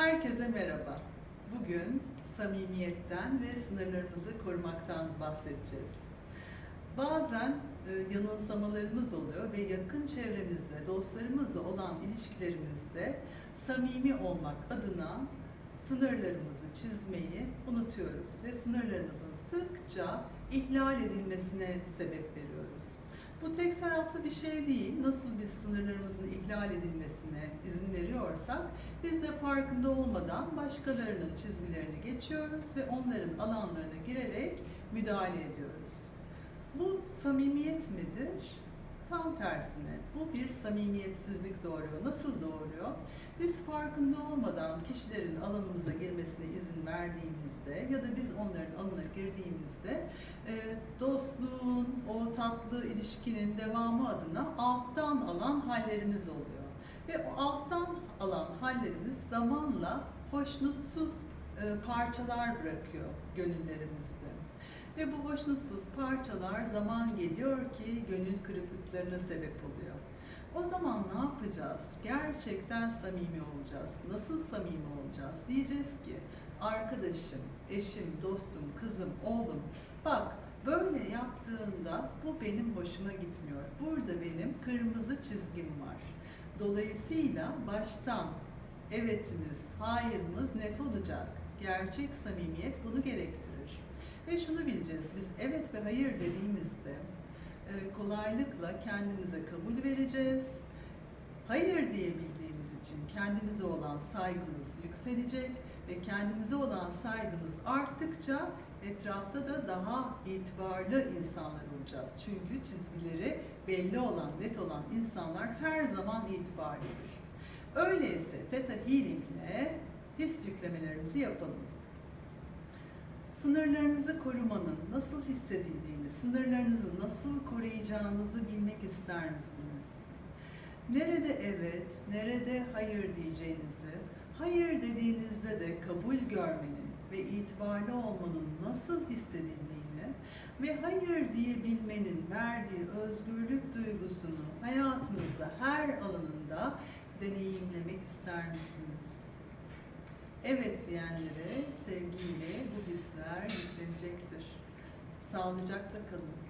Herkese merhaba. Bugün samimiyetten ve sınırlarımızı korumaktan bahsedeceğiz. Bazen e, yanılsamalarımız oluyor ve yakın çevremizde, dostlarımızla olan ilişkilerimizde samimi olmak adına sınırlarımızı çizmeyi unutuyoruz ve sınırlarımızın sıkça ihlal edilmesine sebep veriyoruz. Bu tek taraflı bir şey değil. Nasıl biz sınırlarımızın ihlal edilmesine izin veriyorsak biz de farkında olmadan başkalarının çizgilerini geçiyoruz ve onların alanlarına girerek müdahale ediyoruz. Bu samimiyet midir? Tam tersine bu bir samimiyetsizlik doğuruyor. Nasıl doğuruyor? Biz farkında olmadan kişilerin alanımıza girmesine izin verdiğimizde ya da biz onların alanına girdiğimizde e, dostluğun, o tatlı ilişkinin devamı adına alttan alan hallerimiz oluyor. Ve o alttan alan hallerimiz zamanla hoşnutsuz e, parçalar bırakıyor gönüllerimizde. Ve bu hoşnutsuz parçalar zaman geliyor ki gönül kırıklıklarına sebep oluyor. O zaman ne yapacağız? Gerçekten samimi olacağız. Nasıl samimi olacağız? Diyeceğiz ki arkadaşım, eşim, dostum, kızım, oğlum bak böyle yaptığında bu benim hoşuma gitmiyor. Burada benim kırmızı çizgim var. Dolayısıyla baştan evetimiz, hayırımız net olacak. Gerçek samimiyet bunu gerektirir. Ve şunu bileceğiz, biz evet ve hayır dediğimizde e, kolaylıkla kendimize kabul vereceğiz. Hayır diyebildiğimiz için kendimize olan saygımız yükselecek ve kendimize olan saygımız arttıkça etrafta da daha itibarlı insanlar olacağız. Çünkü çizgileri belli olan, net olan insanlar her zaman itibarlıdır. Öyleyse Theta Healing ile his yüklemelerimizi yapalım. Sınırlarınızı korumanın nasıl hissedildiğini, sınırlarınızı nasıl koruyacağınızı bilmek ister misiniz? Nerede evet, nerede hayır diyeceğinizi, hayır dediğinizde de kabul görmenin ve itibarlı olmanın nasıl hissedildiğini ve hayır diyebilmenin verdiği özgürlük duygusunu hayatınızda her alanında deneyimlemek ister misiniz? Evet diyenlere sevgiyle bu hisler yüklenecektir. Sağlıcakla kalın.